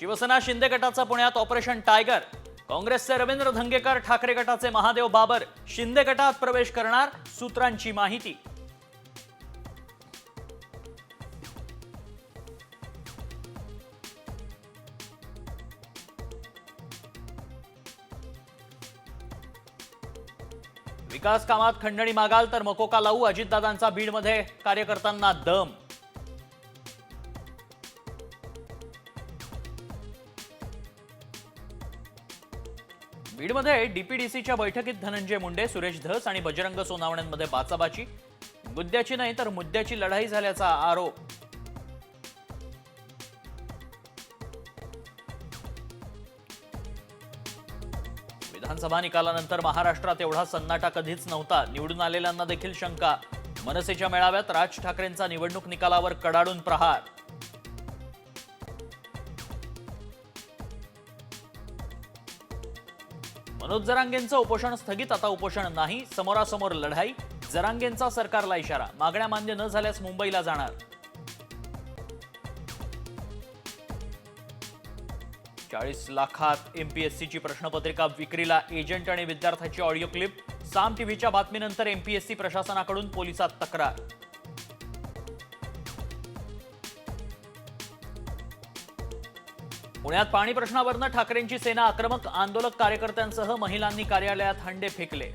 शिवसेना शिंदे गटाचा पुण्यात operation tiger. काँग्रेसचे रवींद्र धंगेकर ठाकरे गटाचे महादेव बाबर शिंदे गटात प्रवेश करणार सूत्रांची माहिती. विकास कामात खंडणी मागाल तर मकोका लावू अजितदादांचा बीडमध्ये कार्यकर्त्यांना दम. बीडमध्ये डीपीडीसीच्या बैठकीत धनंजय मुंडे सुरेश धस आणि बजरंग सोनावण्यांमध्ये बाचाबाची. मुद्द्याची नाही तर मुद्द्याची लढाई झाल्याचा आरोप. विधानसभा निकालानंतर महाराष्ट्रात एवढा सन्नाटा कधीच नव्हता. निवडून आलेल्यांना देखील शंका. मनसेच्या मेळाव्यात राज ठाकरेंचा निवडणूक निकालावर कडाडून प्रहार. मनोज जरांगेंचं उपोषण स्थगित आता उपोषण नाही समोरासमोर लढाई जरांगेंचा सरकारला इशारा मागण्या मान्य न झाल्यास मुंबईला जाणार. चाळीस लाखात एमपीएससीची प्रश्नपत्रिका विक्रीला एजंट आणि विद्यार्थ्याची ऑडिओ क्लिप साम टीव्हीच्या बातमीनंतर एमपीएससी प्रशासनाकडून पोलिसात तक्रार. पुण्यात पाणी प्रश्नावरनं ठाकरेंची सेना आक्रमक आंदोलक कार्यकर्त्यांसह महिलांनी कार्यालयात हंडे फेकले.